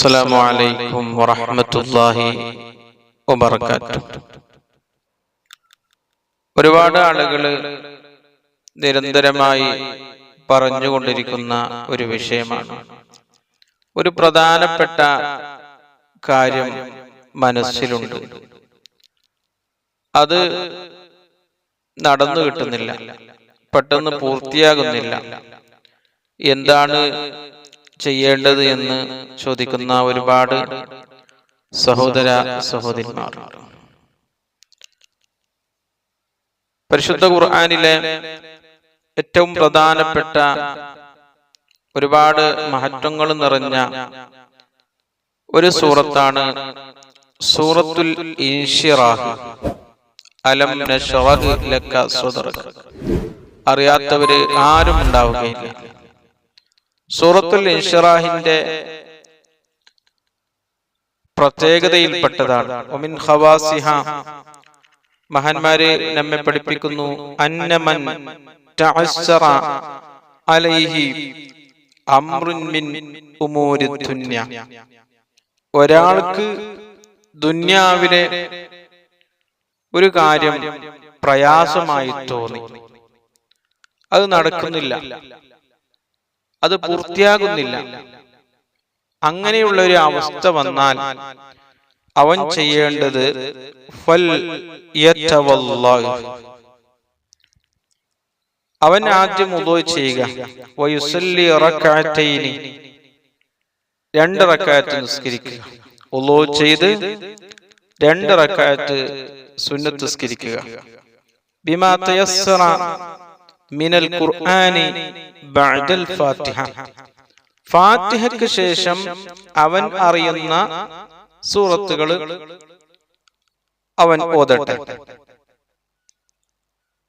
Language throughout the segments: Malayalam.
السلام عليكم ورحمة الله وبركاته ഒരുപാട് ആളുകൾ നിരന്തരമായി പറഞ്ഞുകൊണ്ടിരിക്കുന്ന ഒരു വിഷയമാണ് ഒരു പ്രധാനപ്പെട്ട കാര്യം മനസ്സിലുണ്ട് അത് നടന്നു കിട്ടുന്നില്ല പെട്ടെന്ന് പൂർത്തിയാകുന്നില്ല എന്താണ് ചെയ്യേണ്ടത് എന്ന് ചോദിക്കുന്ന ഒരുപാട് സഹോദര സഹോദരിമാർ. പരിശുദ്ധ ഖുർആാനിലെ ഏറ്റവും പ്രധാനപ്പെട്ട ഒരുപാട് മഹത്വങ്ങൾ നിറഞ്ഞ ഒരു സൂറത്താണ് സൂറത്തുൽ അലം അറിയാത്തവര് ആരും ഉണ്ടാവുകയില്ല. സൂറത്തുൽ ഇൻഷറാഹിന്റെ പ്രത്യേകതയിൽപ്പെട്ടതാണ്. ഒമിൻ ഹവാസിഹ മഹാന്മാരെ നമ്മെ പഠിപ്പിക്കുന്നു. അന്നമൻ അലൈഹി അമ്രുൻ മിൻ ഉമൂരി ദുന്യ. ഒരാൾക്ക് ദുന്യാവിലെ ഒരു കാര്യം പ്രയാസമായി തോന്നി. അത് നടക്കുന്നില്ല. അത് പൂർത്തിയാകുന്നില്ല. അങ്ങനെയുള്ള ഒരു അവസ്ഥ വന്നാൽ അവൻ ചെയ്യേണ്ടത് ഫൽ. അവൻ ആദ്യം ഉദോ ചെയ്യുക. വയുസല്ലി രണ്ട് റക്അത്ത് നിസ്കരിക്കുക. ഉദോ ചെയ്ത് രണ്ട് റക്അത്ത് സുന്നത്ത് നിസ്കരിക്കുക. ബിമാ തയസ്സറ. മിനൽ ഖുർആനി ബഅദൽ ഫാത്തിഹ. ഫാത്തിഹയ്ക്ക് ശേഷം അവൻ അറിയുന്ന സൂറത്തുകൾ അവൻ ഓതട്ടെ.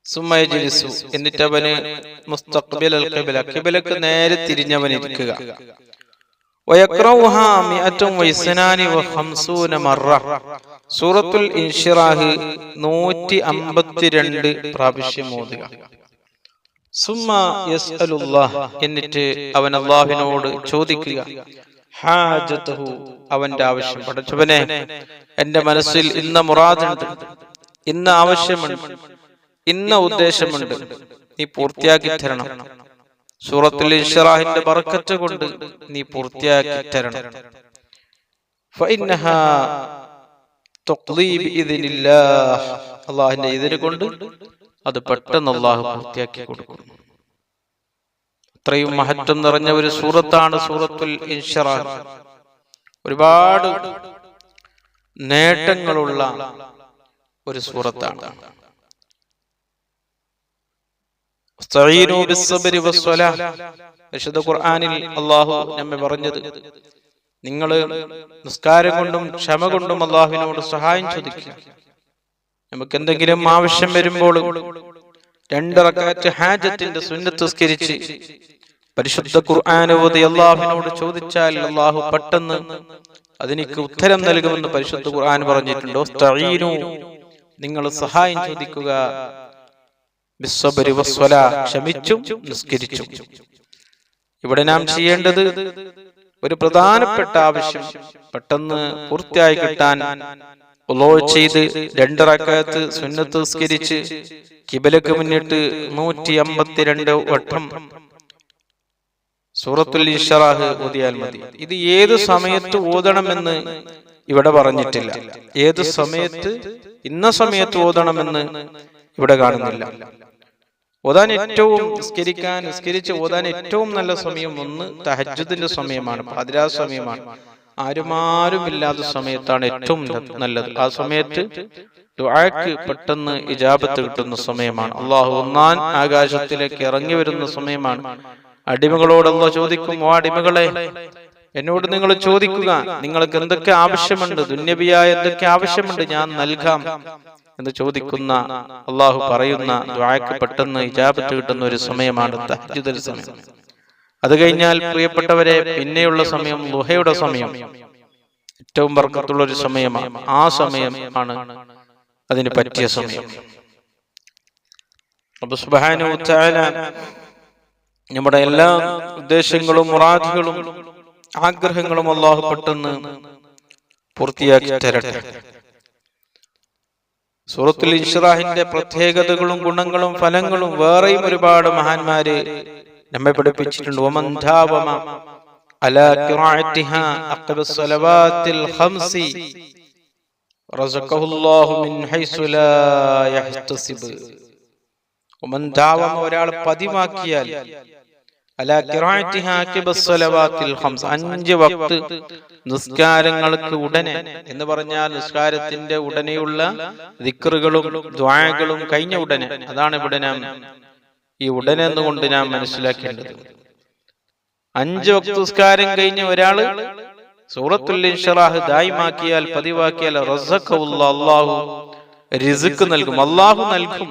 സുമയജിലിസു എന്നിട്ട് അവന് മുസ്തഖ്ബിൽ അൽ ഖിബല. ഖിബലക്ക് നേരെ തിരിഞ്ഞവൻ ഇരിക്കുക. സൂറത്തുൽ ഇൻഷിറാഹ് 152 പ്രാവശ്യം ഓതുക. എന്നിട്ട് അവൻ അള്ളാഹിനോട് ചോദിക്കുക. അവന്റെ ആവശ്യം പടച്ചവനെ എന്റെ മനസ്സിൽ ഇന്ന മുറാദുണ്ട് ഇന്ന ആവശ്യമുണ്ട് ഇന്ന ഉദ്ദേശമുണ്ട് നീ പൂർത്തിയാക്കി തരണം. സൂറത്തിൽ ഇഷറാഹിന്റെ ബർക്കത്ത് കൊണ്ട് നീ പൂർത്തിയാക്കി തരണം. അള്ളാഹിന്റെ ഇതിന് കൊണ്ട് അത് പെട്ടെന്ന് അള്ളാഹു പൂർത്തിയാക്കി കൊടുക്കും. അത്രയും മഹത്വം നിറഞ്ഞ ഒരു സൂറത്താണ് സൂറത്തുൽ ഒരുപാട് നേട്ടങ്ങളുള്ള ഒരു സൂറത്താണ്. വിശുദ്ധ ഖുർആനിൽ അള്ളാഹു നമ്മെ പറഞ്ഞത് നിങ്ങൾ നിസ്കാരം കൊണ്ടും ക്ഷമ കൊണ്ടും അള്ളാഹുവിനോട് സഹായം ചോദിക്കുക. നമുക്ക് എന്തെങ്കിലും ആവശ്യം വരുമ്പോൾ രണ്ട് റക്അത്ത് ഹാജത്തിന്റെ സുന്നത്ത് സ്കരിച്ച് പരിശുദ്ധ ഖുർആാനോത് അള്ളാഹുവിനോട് ചോദിച്ചാൽ അള്ളാഹു പെട്ടെന്ന് അതിനിക്ക് ഉത്തരം നൽകുമെന്ന് പരിശുദ്ധ ഖുർആൻ പറഞ്ഞിട്ടുണ്ട്. നിങ്ങൾ സഹായം ചോദിക്കുക. ക്ഷമിച്ചും നിസ്കരിച്ചും. ഇവിടെ നാം ചെയ്യേണ്ടത് ഒരു പ്രധാനപ്പെട്ട ആവശ്യം പെട്ടെന്ന് പൂർത്തിയായി കിട്ടാൻ ഉളോ ചെയ്ത് സുന്നത്തുസ്കരിച്ച് സുന്നത്ത് സ്കരിച്ച് കിബലക്ക് മുന്നിട്ട് നൂറ്റി അമ്പത്തിരണ്ട് വട്ടം സൂറത്തുൽ ഇഷറാഹ് ഓതിയാൽ മതി. ഇത് ഏത് സമയത്ത് ഓതണമെന്ന് ഇവിടെ പറഞ്ഞിട്ടില്ല. ഏത് സമയത്ത് ഇന്ന സമയത്ത് ഓതണമെന്ന് ഇവിടെ കാണുന്നില്ല. ഓതാൻ ഏറ്റവും നിസ്കരിക്കാൻ നിസ്കരിച്ച് ഓതാൻ ഏറ്റവും നല്ല സമയം ഒന്ന് തഹജ്ജുദിന്റെ സമയമാണ് പാതിരാ സമയമാണ്. ആരുമാരും ഇല്ലാത്ത സമയത്താണ് ഏറ്റവും നല്ലത്. ആ സമയത്ത് ദുആക്ക് പെട്ടെന്ന് ഇജാബത്ത് കിട്ടുന്ന സമയമാണ്. അള്ളാഹു ഒന്നാൻ ആകാശത്തിലേക്ക് ഇറങ്ങി വരുന്ന സമയമാണ്. അടിമകളോട് അള്ളാഹ് ചോദിക്കും ഓ അടിമകളെ എന്നോട് നിങ്ങൾ ചോദിക്കുക നിങ്ങൾക്ക് എന്തൊക്കെ ആവശ്യമുണ്ട്? ദുന്യബിയായ എന്തൊക്കെ ആവശ്യമുണ്ട്? ഞാൻ നൽകാം. എന്ന് ചോദിക്കുന്ന അള്ളാഹു പറയുന്ന ദുആക്ക് പെട്ടെന്ന് ഇജാബത്ത് കിട്ടുന്ന ഒരു സമയമാണ്. സമയം. അത് കഴിഞ്ഞാൽ പ്രിയപ്പെട്ടവരെ പിന്നെയുള്ള സമയം ലുഹയുടെ സമയം. ഏറ്റവും വർക്കത്തുള്ള ഒരു സമയമാണ് ആ സമയം ആണ് അതിന് പറ്റിയ സമയം. അപ്പൊ തആല നമ്മുടെ എല്ലാ ഉദ്ദേശങ്ങളും മുറാദികളും ആഗ്രഹങ്ങളും അള്ളാഹു പെട്ടെന്ന് പൂർത്തിയാക്കി തരട്ടെ. സൂറത്തുൽ ഇഷ്റാഹിന്റെ പ്രത്യേകതകളും ഗുണങ്ങളും ഫലങ്ങളും വേറെയും ഒരുപാട് മഹാന്മാര് നമ്മെ പഠിപ്പിച്ചിട്ടുണ്ട്. ഒമന്ധാവമ അലാ ഖംസി. മിൻ ഒരാൾ പതിവാക്കിയാൽ അലാ ഖംസ്. അഞ്ച് നിസ്കാരങ്ങൾക്ക് ഉടനെ എന്ന് പറഞ്ഞാൽ നിസ്കാരത്തിന്റെ ഉടനെയുള്ള ദിക്റുകളും ദ്വായകളും കഴിഞ്ഞ ഉടനെ. അതാണ് ഇവിടെ നാം ഈ ഉടനെ എന്നുകൊണ്ട് ഞാൻ മനസ്സിലാക്കേണ്ടത്? അഞ്ച് വക്തുസ്കാരം കഴിഞ്ഞ ഒരാൾ സൂറത്തുൽ ഇൻഷറാഹ് ദായിമാക്കിയാൽ പതിവാക്കിയാൽ അള്ളാഹു റിസുക്ക് നൽകും. അള്ളാഹു നൽകും.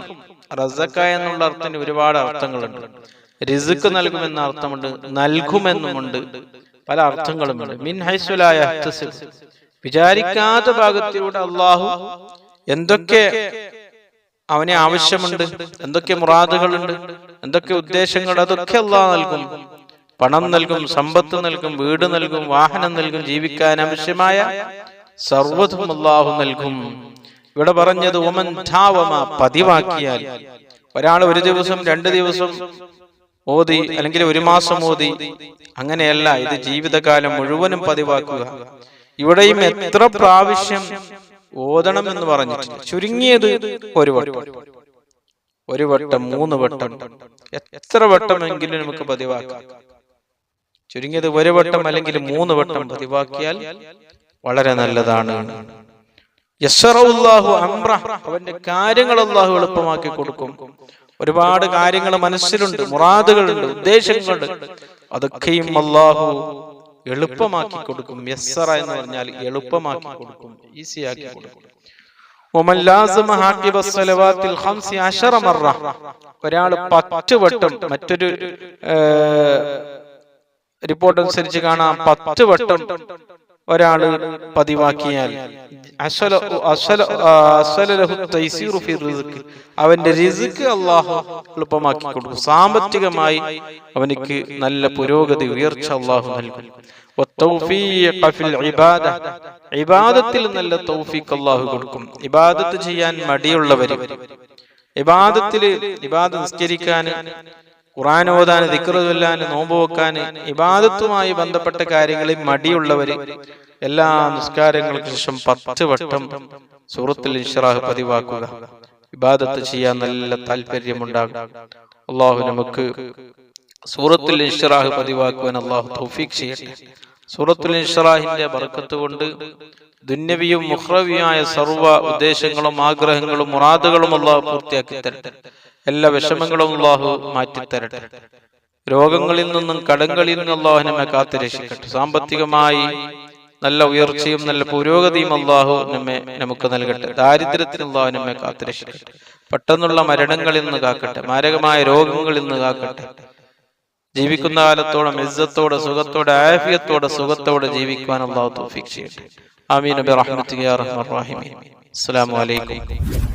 റസക്ക എന്നുള്ള അർത്ഥത്തിന് ഒരുപാട് അർത്ഥങ്ങളുണ്ട്. റിസുക്ക് നൽകുമെന്ന അർത്ഥമുണ്ട് നൽകുമെന്നുമുണ്ട്. പല അർത്ഥങ്ങളുമുണ്ട്. മിൻ ഹൈസുലായ വിചാരിക്കാത്ത ഭാഗത്തിലൂടെ അള്ളാഹു എന്തൊക്കെ അവനെ ആവശ്യമുണ്ട്. എന്തൊക്കെ മുറാദുകളുണ്ട്. എന്തൊക്കെ ഉദ്ദേശങ്ങൾ അതൊക്കെ അള്ളാഹ് നൽകും. പണം നൽകും സമ്പത്ത് നൽകും വീട് നൽകും വാഹനം നൽകും ജീവിക്കാൻ ആവശ്യമായ സർവതും അള്ളാഹു നൽകും. ഇവിടെ പറഞ്ഞത് ഉമൻ ധാവമ പതിവാക്കിയാൽ. ഒരാൾ ഒരു ദിവസം രണ്ട് ദിവസം ഓതി അല്ലെങ്കിൽ ഒരു മാസം ഓതി അങ്ങനെയല്ല ഇത് ജീവിതകാലം മുഴുവനും പതിവാക്കുക. ഇവിടെയും എത്ര പ്രാവശ്യം ഓതണം എന്ന് പറഞ്ഞു ചുരുങ്ങിയത് ഒരു വട്ടം. ഒരു വട്ടം മൂന്ന് വട്ടം. എത്ര വട്ടമെങ്കിലും നമുക്ക് പതിവാക്കാം. ചുരുങ്ങിയത് ഒരു വട്ടം അല്ലെങ്കിൽ മൂന്ന് വട്ടം പതിവാക്കിയാൽ വളരെ നല്ലതാണ്. അവന്റെ കാര്യങ്ങൾ അള്ളാഹു എളുപ്പമാക്കി കൊടുക്കും. ഒരുപാട് കാര്യങ്ങൾ മനസ്സിലുണ്ട് മുറാദുകളുണ്ട് ഉദ്ദേശങ്ങളുണ്ട്. അതൊക്കെയും അള്ളാഹു എളുപ്പമാക്കി കൊടുക്കും യസ്സറ എന്ന് പറഞ്ഞാൽ എളുപ്പമാക്കി കൊടുക്കും ഈസിയാക്കി കൊടുക്കും ഒരാൾ പത്ത് വട്ടം മറ്റൊരു റിപ്പോർട്ട് അനുസരിച്ച് കാണാം. പത്ത് വട്ടം. ഒരാൾ പതിവാക്കിയാൽ. അവന്റെ റിസ്ക് അള്ളാഹു എളുപ്പമാക്കി കൊടുക്കും. സാമ്പത്തികമായി അവനിക്ക് നല്ല പുരോഗതി ഉയർച്ച അള്ളാഹു നൽകും. ഇബാദത്തിൽ നല്ല തൗഫീഖ് അള്ളാഹു കൊടുക്കും. ഇബാദത്ത് ചെയ്യാൻ മടിയുള്ളവര് ഇബാദത്തിൽ ഇബാദ നിസ്കരിക്കാന് ഖുർആൻ ഓതാൻ ദിക്റ് ചൊല്ലാൻ നോമ്പ് വെക്കാൻ ഇബാദത്തുമായി ബന്ധപ്പെട്ട കാര്യങ്ങളിൽ മടിയുള്ളവര് എല്ലാ നിസ്കാരങ്ങൾക്ക് ശേഷം പത്ത് വട്ടം സൂറത്തുൽ ഇൻഷറാഹ് പതിവാക്കുക. ഇബാദത്ത് ചെയ്യാൻ നല്ല താല്പര്യമുണ്ടാകും. അള്ളാഹു നമുക്ക് സൂറത്തുൽ ഇൻഷറാഹ് പതിവാക്കുവാൻ അള്ളാഹു തൗഫീഖ് ചെയ്യട്ടെ. സൂറത്തുൽ ഇൻഷറാഹിന്റെ ബർക്കത്ത് കൊണ്ട് ദുന്യവിയും മുഹ്രവിയുമായ സർവ ഉദ്ദേശങ്ങളും ആഗ്രഹങ്ങളും മുറാദുകളും അള്ളാഹു പൂർത്തിയാക്കി തരട്ടെ. എല്ലാ വിഷമങ്ങളും അള്ളാഹു മാറ്റിത്തരട്ടെ. രോഗങ്ങളിൽ നിന്നും കടങ്ങളിൽ നിന്നും അള്ളാഹു നമ്മെ കാത്തു രക്ഷിക്കട്ടെ സാമ്പത്തികമായി നല്ല ഉയർച്ചയും നല്ല പുരോഗതിയും അള്ളാഹു നമ്മെ നമുക്ക് നൽകട്ടെ. ദാരിദ്ര്യത്തിന് അള്ളാഹു നമ്മെ കാത്തു രക്ഷിക്കട്ടെ പെട്ടെന്നുള്ള മരണങ്ങളിൽ നിന്ന് കാക്കട്ടെ. മാരകമായ രോഗങ്ങളിൽ നിന്ന് കാക്കട്ടെ. ജീവിക്കുന്ന കാലത്തോടെ മിസ്സത്തോടെ സുഖത്തോടെ ആഫിയത്തോടെ സുഖത്തോടെ ജീവിക്കുവാൻ അള്ളാഹു തോഫിക് ചെയ്യട്ടെ. ആമീൻ. നബി റഹ്മത്തിക യാ അസ്സലാമു അലൈക്കും.